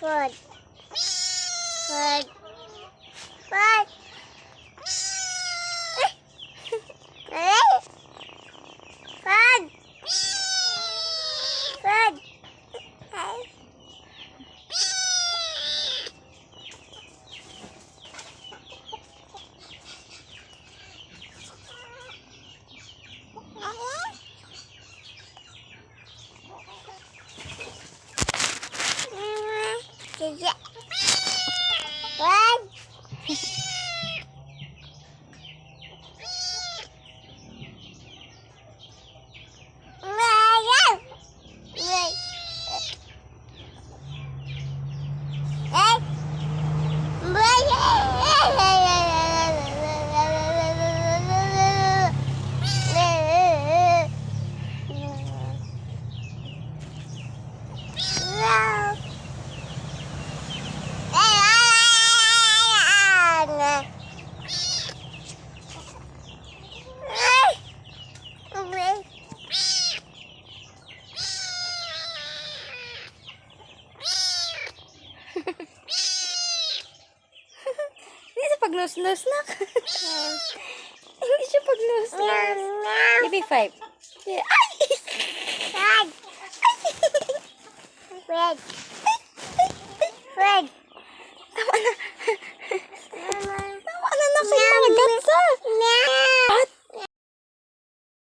Food. Food. Siya pag-nose-nose na. Hindi siya pag-nose-nose. Give me five. Yeah. Ay! Fred. Fred.